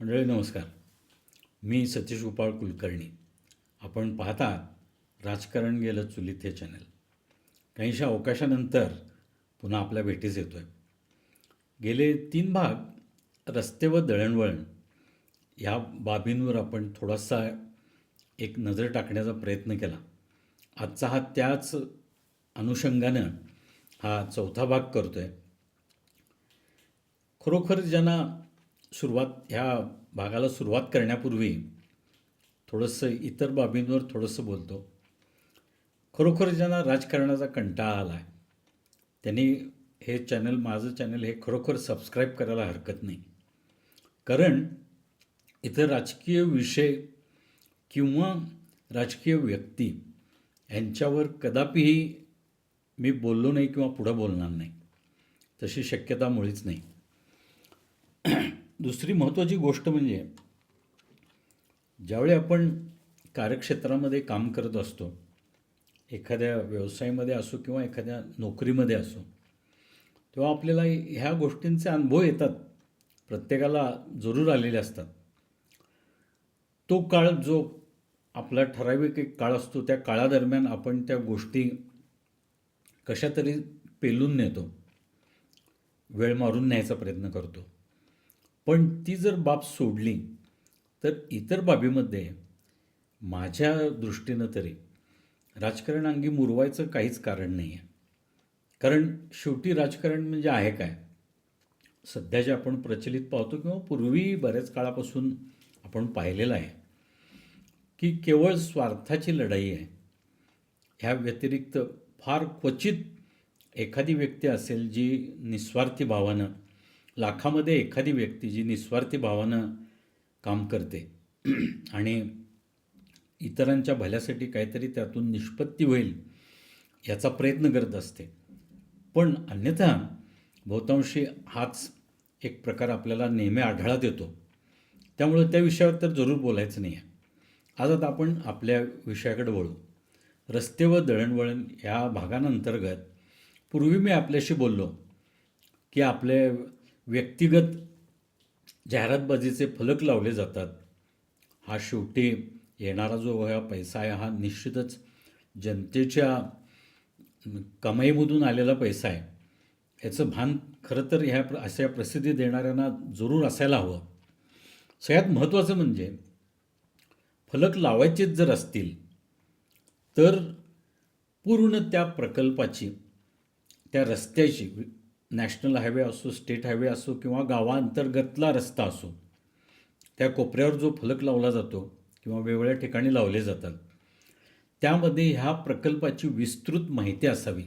मंडळी नमस्कार. मी सतीश गोपाळ कुलकर्णी. आपण पाहता राजकारण गेलं चुलीत हे चॅनल. काहीशा अवकाशानंतर पुन्हा आपल्या भेटीस येतो आहे गेले तीन भाग रस्ते व दळणवळण ह्या बाबींवर आपण थोडासा एक नजर टाकण्याचा प्रयत्न केला. आजचा हा त्याच अनुषंगानं हा चौथा भाग करतो आहे खरोखर ज्यांना सुरुवात ह्या भागाला सुरुवात करण्यापूर्वी थोडंसं इतर बाबींवर थोडंसं बोलतो. खरोखर ज्यांना राजकारणाचा कंटाळा आला आहे त्यांनी हे चॅनल माझं चॅनल हे खरोखर सबस्क्राईब करायला हरकत नाही. कारण इथं राजकीय विषय किंवा राजकीय व्यक्ती यांच्यावर कदापिही मी बोललो नाही किंवा पुढं बोलणार नाही. तशी शक्यता मुळीच नाही. दुसरी महत्त्वाची गोष्ट म्हणजे ज्यावेळी आपण कार्यक्षेत्रामध्ये काम करत असतो एखाद्या व्यवसायामध्ये असो किंवा एखाद्या नोकरीमध्ये असो तेव्हा आपल्याला ह्या गोष्टींचे अनुभव येतात प्रत्येकाला जरूर आलेले असतात. तो काळ जो आपला ठराविक एक काळ असतो त्या काळादरम्यान आपण त्या गोष्टी कशा तरी पेलून नेतो वेळ मारून न्यायचा प्रयत्न करतो. पण ती जर बाब सोडली तर इतर बाबीमध्ये माझ्या दृष्टीनं तरी राजकारण अंगी मुरवायचं काहीच कारण नाही आहे कारण शेवटी राजकारण म्हणजे आहे काय? सध्या जे आपण प्रचलित पाहतो किंवा पूर्वी बऱ्याच काळापासून आपण पाहिलेलं आहे की केवळ स्वार्थाची लढाई आहे. ह्या व्यतिरिक्त फार क्वचित एखादी व्यक्ती असेल जी निस्वार्थी भावानं लाखामध्ये एखादी व्यक्ती जी निस्वार्थी भावानं काम करते आणि इतरांच्या भल्यासाठी काहीतरी त्यातून निष्पत्ती होईल याचा प्रयत्न करत असते. पण अन्यथा बहुतांशी हाच एक प्रकार आपल्याला नेहमी आढळा देतो. त्यामुळं त्या विषयावर तर जरूर बोलायचं नाही आहे आज आता आपण आपल्या विषयाकडे वळू. रस्ते व दळणवळण या भागांअंतर्गत पूर्वी मी आपल्याशी बोललो की आपले व्यक्तिगत जाहिरातबाजीचे फलक लावले जातात. हा शेवटी येणारा जो हा पैसा आहे हा निश्चितच जनतेच्या कमाईमधून आलेला पैसा आहे. याचं भान खरं तर ह्या प्र अशा प्रसिद्धी देणाऱ्यांना जरूर असायला हवं. सगळ्यात महत्त्वाचं म्हणजे फलक लावायचेच जर असतील तर पूर्ण त्या प्रकल्पाची त्या रस्त्याची नॅशनल हायवे असो स्टेट हायवे असो किंवा गावांतर्गतला रस्ता असो त्या कोपऱ्यावर जो फलक लावला जातो किंवा वेगवेगळ्या ठिकाणी लावले जातात त्यामध्ये ह्या प्रकल्पाची विस्तृत माहिती असावी.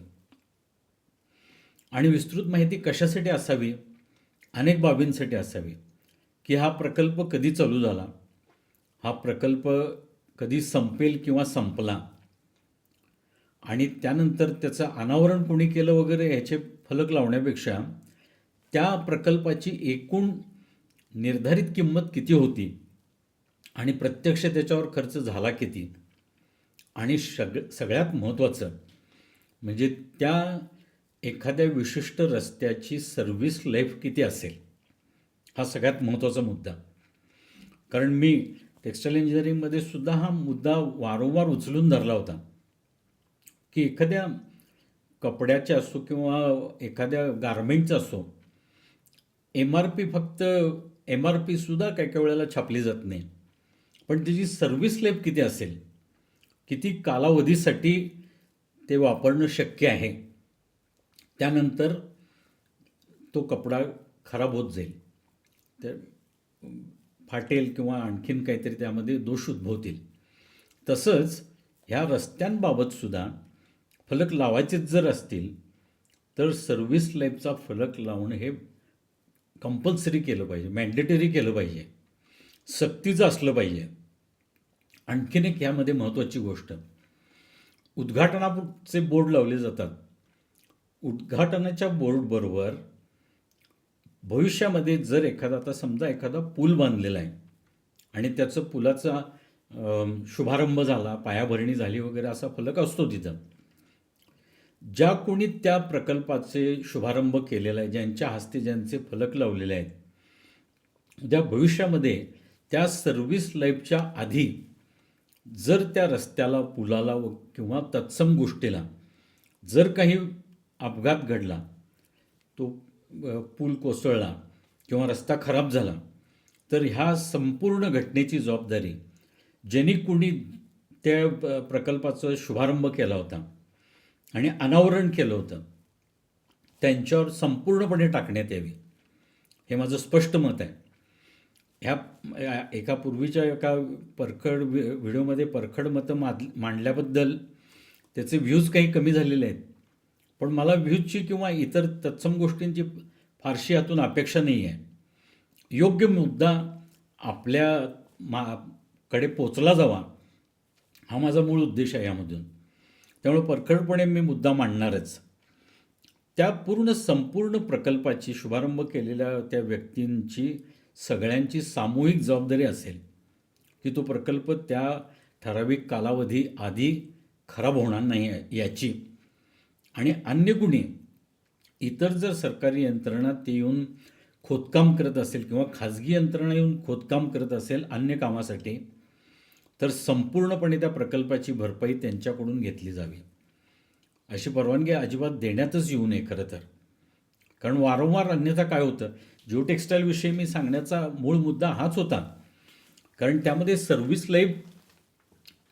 आणि विस्तृत माहिती कशासाठी असावी? अनेक बाबींसाठी असावी. की हा प्रकल्प कधी चालू झाला? हा प्रकल्प कधी संपेल किंवा संपला? आणि त्यानंतर त्याचं अनावरण कोणी केलं वगैरे ह्याचे फलक लावण्यापेक्षा त्या प्रकल्पाची एकूण निर्धारित किंमत किती होती? आणि प्रत्यक्ष त्याच्यावर खर्च झाला किती? आणि सग सगळ्यात महत्त्वाचं म्हणजे त्या एखाद्या विशिष्ट रस्त्याची सर्व्हिस लाईफ किती असेल? हा सगळ्यात महत्त्वाचा मुद्दा. कारण मी टेक्स्टाईल इंजिनिअरिंगमध्ये सुद्धा हा मुद्दा वारंवार उचलून धरला होता. की एखाद्या कपड्याचे असो किंवा एखाद्या गारमेंटचं असो एम आर पी फक्त एम आर पीसुद्धा काही काही वेळेला छापली जात नाही. पण त्याची सर्व्हिस लाईफ किती असेल? किती कालावधीसाठी ते वापरणं शक्य आहे? त्यानंतर तो कपडा खराब होत जाईल. तर फाटेल किंवा आणखीन काहीतरी त्यामध्ये दोष उद्भवतील. तसंच ह्या रस्त्यांबाबतसुद्धा फलक लावायचेच जर असतील तर सर्व्हिस लाईफचा फलक लावणं हे कंपल्सरी केलं पाहिजे मॅन्डेटरी केलं पाहिजे. सक्तीचं असलं पाहिजे. आणखीन एक ह्यामध्ये महत्त्वाची गोष्ट. उद्घाटनाचे बोर्ड लावले जातात. उद्घाटनाच्या बोर्डबरोबर भविष्यामध्ये जर एखादा आता समजा एखादा पूल बांधलेला आहे आणि त्याचं पुलाचा शुभारंभ झाला पायाभरणी झाली वगैरे असा फलक असतो तिथं. ज्या कोणी त्या प्रकल्पाचे शुभारंभ केलेला आहे ज्यांच्या हस्ते ज्यांचे फलक लावलेले आहेत उद्या भविष्यामध्ये त्या सर्व्हिस लाईफच्या आधी जर त्या रस्त्याला पुलाला व किंवा तत्सम गोष्टीला जर काही अपघात घडला तो पूल कोसळला किंवा रस्ता खराब झाला तर ह्या संपूर्ण घटनेची जबाबदारी ज्यांनी कुणी त्या प्रकल्पाचा शुभारंभ केला होता आणि अनावरण केलं होतं. त्यांच्यावर संपूर्णपणे टाकण्यात यावी. हे माझं स्पष्ट मत आहे. ह्या एका पूर्वीच्या एका परखड व्हिडिओमध्ये परखड मतं माद मांडल्याबद्दल त्याचे व्ह्यूज काही कमी झालेले आहेत. पण मला व्ह्यूजची किंवा इतर तत्सम गोष्टींची फारशी यातून अपेक्षा नाही आहे. योग्य मुद्दा आपल्या मा कडे पोचला जावा हा माझा मूळ उद्देश आहे यामधून. त्यामुळे परखडपणे मी मुद्दा मांडणारच. त्या पूर्ण संपूर्ण प्रकल्पाची शुभारंभ केलेल्या त्या व्यक्तींची सगळ्यांची सामूहिक जबाबदारी असेल की तो प्रकल्प त्या ठराविक कालावधी आधी खराब होणार नाही याची. आणि अन्य कुणी इतर जर सरकारी यंत्रणा ते येऊन खोदकाम करत असेल किंवा खाजगी यंत्रणा येऊन खोदकाम करत असेल अन्य कामासाठी तर संपूर्णपणे त्या प्रकल्पाची भरपाई त्यांच्याकडून घेतली जावी. अशी परवानगी अजिबात देण्यातच येऊ नये खरं तर. कारण वारंवार अन्यथा काय होतं? जिओ टेक्स्टाईलविषयी मी सांगण्याचा मूळ मुद्दा हाच होता. कारण त्यामध्ये सर्व्हिस लाईफ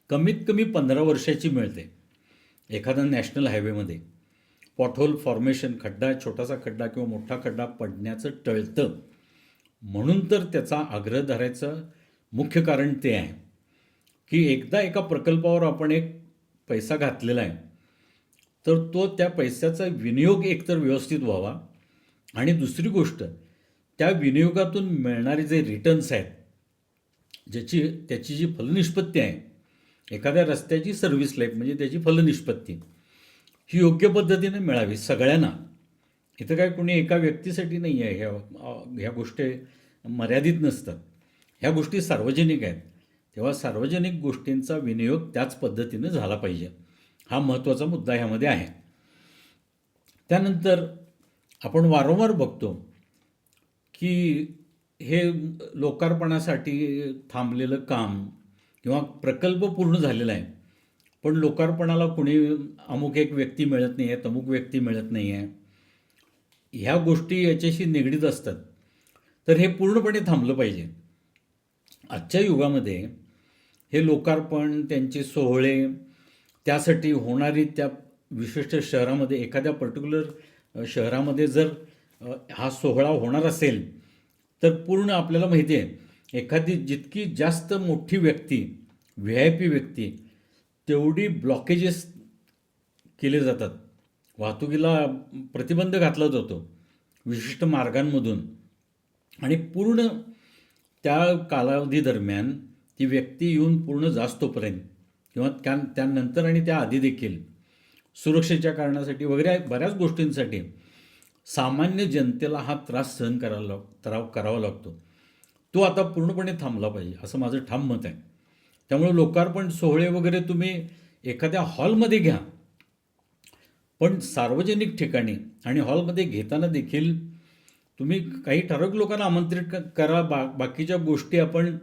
कमीत कमी पंधरा वर्षाची मिळते. एखादा नॅशनल हायवेमध्ये पॉटहोल फॉर्मेशन खड्डा छोटासा खड्डा किंवा मोठा खड्डा पडण्याचं टळतं. म्हणून तर त्याचा आग्रह धरायचं मुख्य कारण ते आहे. की एकदा एका प्रकल्पावर आपण एक पैसा घातलेला आहे तर तो त्या पैशाचा विनियोग एकतर व्यवस्थित व्हावा. आणि दुसरी गोष्ट त्या विनियोगातून मिळणारे जे रिटर्न्स आहेत ज्याची त्याची जी फलनिष्पत्ती आहे एखाद्या रस्त्याची सर्व्हिस लाईफ म्हणजे त्याची फलनिष्पत्ती ही योग्य पद्धतीने मिळावी सगळ्यांना. इथं काय कोणी एका व्यक्तीसाठी नाही आहे ह्या ह्या गोष्टी मर्यादित नसतात. ह्या गोष्टी सार्वजनिक आहेत. तेव्हा सार्वजनिक गोष्टींचा विनियोग त्याच पद्धतीनं झाला पाहिजे. हा महत्त्वाचा मुद्दा ह्यामध्ये आहे. त्यानंतर आपण वारंवार बघतो की हे लोकार्पणासाठी थांबलेलं काम किंवा प्रकल्प पूर्ण झालेला आहे पण लोकार्पणाला कुणी अमुक एक व्यक्ती मिळत नाही आहे तमुक व्यक्ती मिळत नाही आहे ह्या गोष्टी याच्याशी निगडीत असतात. तर हे पूर्णपणे थांबलं पाहिजे. आजच्या युगामध्ये हे लोकार्पण त्यांचे सोहळे त्यासाठी होणारी त्या विशिष्ट शहरामध्ये एखाद्या पर्टिक्युलर शहरामध्ये जर हा सोहळा होणार असेल तर पूर्ण आपल्याला माहिती आहे एखादी जितकी जास्त मोठी व्यक्ती व्ही आय पी व्यक्ती तेवढी ब्लॉकेजेस केले जातात. वाहतुकीला प्रतिबंध घातला जातो विशिष्ट मार्गांमधून. आणि पूर्ण त्या कालावधी दरम्यान ती व्यक्ती येऊन पूर्ण जास्तोपर्यंत किंवा त्या त्यानंतर आणि त्या आधी देखील सुरक्षेच्या कारणासाठी वगैरे बऱ्याच गोष्टींसाठी सामान्य जनतेला हा त्रास सहन करायला लाग त्राव करावा लागतो. तो आता पूर्णपणे थांबला पाहिजे असं माझं ठाम मत आहे. त्यामुळे लोकार्पण सोहळे वगैरे तुम्ही एखाद्या हॉलमध्ये घ्या. पण सार्वजनिक ठिकाणी आणि हॉलमध्ये घेताना देखील तुम्ही काही ठराविक लोकांना आमंत्रित करा बा बाकीच्या गोष्टी आपण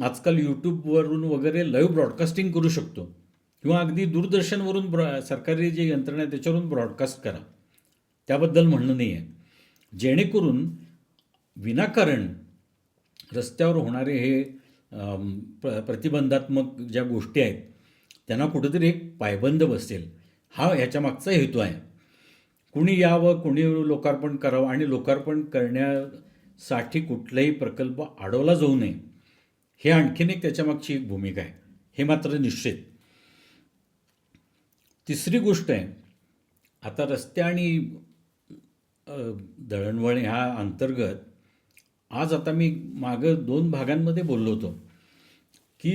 आजकाल यूट्यूबवरून वगैरे लाईव्ह ब्रॉडकास्टिंग करू शकतो. किंवा अगदी दूरदर्शनवरून ब्रॉ सरकारी जे यंत्रणा आहे त्याच्यावरून ब्रॉडकास्ट करा. त्याबद्दल म्हणणं नाही आहे जेणेकरून विनाकारण रस्त्यावर होणारे हे प्र प्रतिबंधात्मक ज्या गोष्टी आहेत त्यांना कुठेतरी एक पायबंद बसेल. हा ह्याच्या मागचा हेतू आहे. कुणी यावं कुणी लोकार्पण करावं आणि लोकार्पण करण्यासाठी कुठलाही प्रकल्प अडवला जाऊ नये. हे आणखीन एक त्याच्यामागची एक भूमिका आहे. हे मात्र निश्चित. तिसरी गोष्ट आहे आता रस्ते आणि दळणवळण ह्या अंतर्गत आज आता मी मागं दोन भागांमध्ये बोललो होतो की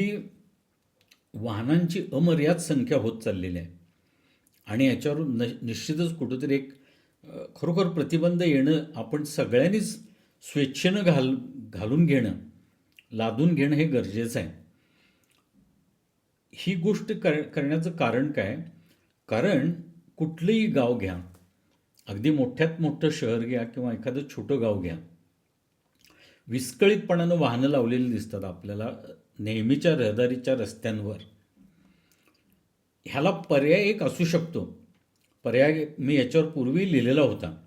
वाहनांची अमर्याद संख्या होत चाललेली आहे. आणि याच्यावर न निश्चितच कुठंतरी एक खरोखर प्रतिबंध येणं आपण सगळ्यांनीच स्वेच्छेनं घाल घालून घेणं लादून घेणं हे गरजेचं आहे. ही गोष्ट कर करण्याचं कारण काय? कारण कुठलंही गाव घ्या अगदी मोठ्यात मोठं शहर घ्या किंवा एखादं छोटं गाव घ्या विस्कळीतपणानं वाहनं लावलेली दिसतात आपल्याला नेहमीच्या रहदारीच्या रस्त्यांवर. ह्याला पर्याय एक असू शकतो. पर्याय मी याच्यावर पूर्वी लिहिलेला होता.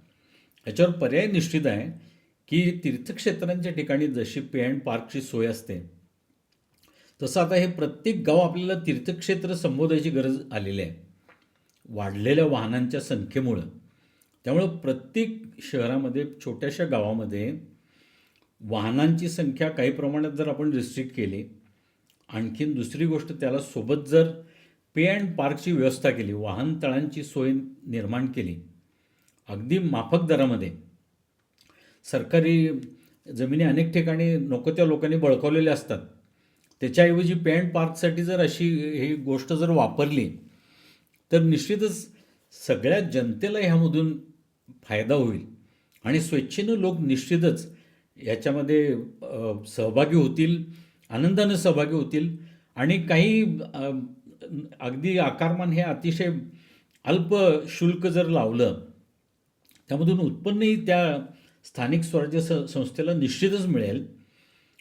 याच्यावर पर्याय निश्चित आहे. की तीर्थक्षेत्रांच्या ठिकाणी जशी पे अँड पार्कची सोय असते तसं आता हे प्रत्येक गाव आपल्याला तीर्थक्षेत्र संबोधायची गरज आलेली आहे. वाढलेल्या वाहनांच्या संख्येमुळं. त्यामुळं प्रत्येक शहरामध्ये छोट्याशा गावामध्ये वाहनांची संख्या काही प्रमाणात जर आपण रिस्ट्रिक्ट केली आणखीन दुसरी गोष्ट त्याला सोबत जर पे अँड पार्कची व्यवस्था केली वाहनतळांची सोय निर्माण केली अगदी माफक दरामध्ये सरकारी जमिनी अनेक ठिकाणी नको त्या लोकांनी बळकवलेल्या असतात. त्याच्याऐवजी पे पार्कसाठी जर अशी ही गोष्ट जर वापरली तर निश्चितच सगळ्या जनतेला ह्यामधून फायदा होईल. आणि स्वेच्छेनं लोक निश्चितच याच्यामध्ये सहभागी होतील आनंदानं सहभागी होतील. आणि काही अगदी आकारमान हे अतिशय अल्प शुल्क जर लावलं त्यामधून उत्पन्नही त्या स्थानिक स्वराज्य स संस्थेला निश्चितच मिळेल.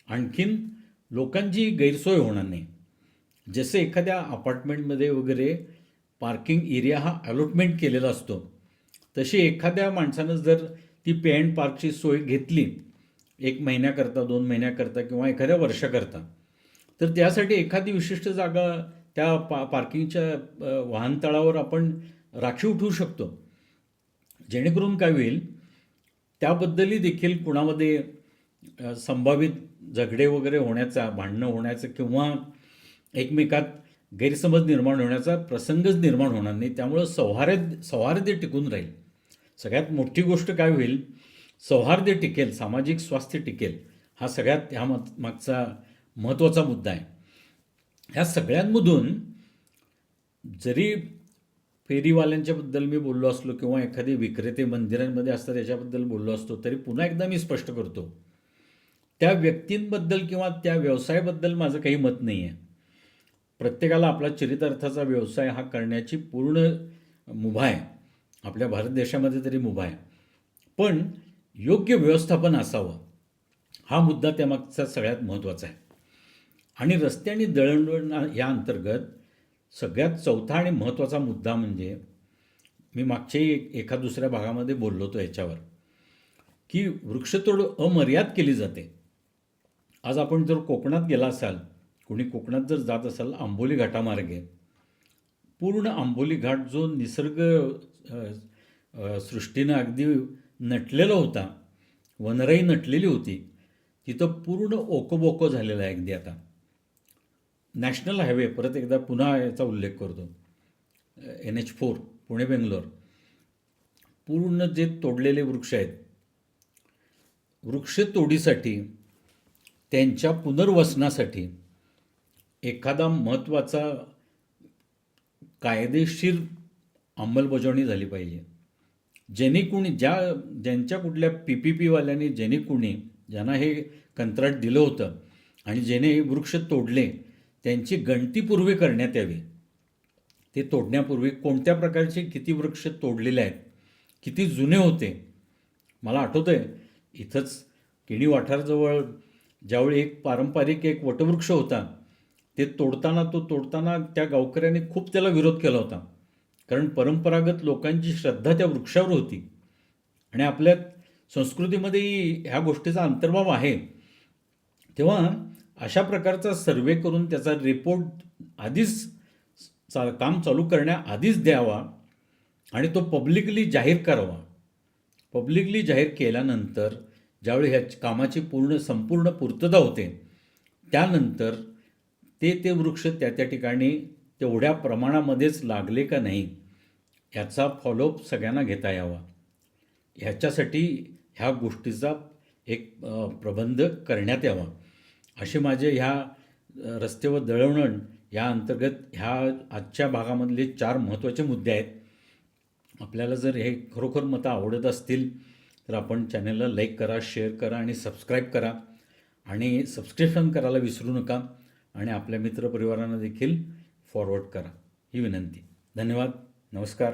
आणखीन लोकांची गैरसोय होणार नाही. जसे एखाद्या अपार्टमेंटमध्ये वगैरे पार्किंग एरिया हा अलॉटमेंट केलेला असतो तशी एखाद्या माणसानं जर ती पे अँड पार्कची सोय घेतली एक महिन्याकरता दोन महिन्याकरता किंवा एखाद्या वर्षाकरता तर त्यासाठी एखादी विशिष्ट जागा त्या पा पार्किंगच्या वाहनतळावर आपण राखीव ठेवू शकतो. जेणेकरून काय होईल त्याबद्दलही देखील कुणामध्ये संभावित झगडे वगैरे होण्याचा भांडणं होण्याचं किंवा एकमेकात गैरसमज निर्माण होण्याचा प्रसंगच निर्माण होणार नाही. त्यामुळं सौहार्द सौहार्द टिकून राहील. सगळ्यात मोठी गोष्ट काय होईल? सौहार्द टिकेल सामाजिक स्वास्थ्य टिकेल हा सगळ्यात ह्या मागचा महत्त्वाचा मुद्दा आहे. ह्या सगळ्यांमधून जरी फेरीवाल्यांच्याबद्दल मी बोललो असलो किंवा एखादे विक्रेते मंदिरांमध्ये असतात याच्याबद्दल बोललो असतो तरी पुन्हा एकदा मी स्पष्ट करतो. त्या व्यक्तींबद्दल किंवा त्या व्यवसायाबद्दल माझं काही मत नाही आहे प्रत्येकाला आपला चरितार्थाचा व्यवसाय हा करण्याची पूर्ण मुभा आहे. आपल्या भारत देशामध्ये तरी मुभा आहे. पण योग्य व्यवस्थापन असावं हा मुद्दा त्यामागचा सगळ्यात महत्त्वाचा आहे. आणि रस्ते आणि दळणवळण या अंतर्गत सगळ्यात चौथा आणि महत्त्वाचा मुद्दा म्हणजे मी मागच्याही एका दुसऱ्या भागामध्ये बोललो होतो याच्यावर की वृक्षतोड अमर्याद केली जाते. आज आपण जर कोकणात गेला असाल कोणी कोकणात जर जात असाल आंबोली घाटामार्गे पूर्ण आंबोली घाट जो निसर्ग सृष्टीनं अगदी नटलेला होता वनराई नटलेली होती तिथं पूर्ण ओकोबोको झालेलं आहे अगदी आता. नॅशनल हायवे परत एकदा पुन्हा याचा उल्लेख करतो. N H four Pune Bangalore. पूर्ण जे तोडलेले वृक्ष आहेत वृक्षतोडीसाठी त्यांच्या पुनर्वसनासाठी एखादा महत्त्वाचा कायदेशीर अंमलबजावणी झाली पाहिजे. ज्यांनी कुणी ज्या ज्यांच्या कुठल्या पी पी पीवाल्यांनी ज्यांनी कुणी ज्यांना हे कंत्राट दिलं होतं आणि ज्याने हे वृक्ष तोडले त्यांची गणती पूर्वी करण्यात यावी. ते तोडण्यापूर्वी कोणत्या प्रकारचे किती वृक्ष तोडलेले आहेत किती जुने होते मला आठवतं आहे इथंच किणी वाठारजवळ ज्यावेळी एक पारंपरिक एक वटवृक्ष होता ते तोडताना तो तोडताना त्या गावकऱ्यांनी खूप त्याला विरोध केला होता. कारण परंपरागत लोकांची श्रद्धा त्या वृक्षावर होती. आणि आपल्या संस्कृतीमध्येही ह्या गोष्टीचा अंतर्भाव आहे. तेव्हा अशा प्रकारचा सर्वे करून त्याचा रिपोर्ट आधीच चा काम चालू करण्याआधीच द्यावा आणि तो पब्लिकली जाहीर करावा. पब्लिकली जाहीर केल्यानंतर ज्यावेळी ह्या कामाची पूर्ण संपूर्ण पूर्तता होते त्यानंतर ते ते वृक्ष त्या त्या ठिकाणी तेवढ्या प्रमाणामध्येच लागले का नाही ह्याचा फॉलोअप सगळ्यांना घेता यावा. ह्याच्यासाठी ह्या गोष्टीचा एक प्रबंध करण्यात यावा. असे माझे ह्या रस्ते व दळणवळण या अंतर्गत ह्या आजच्या भागामधले चार महत्त्वाचे मुद्दे आहेत. आपल्याला जर हे खरोखर मतं आवडत असतील तर आपण चॅनलला लाईक करा शेअर करा आणि सबस्क्राईब करा. आणि सबस्क्रिप्शन करायला विसरू नका आणि आपल्या मित्रपरिवारांना देखील फॉरवर्ड करा. ही विनंती. धन्यवाद. नमस्कार.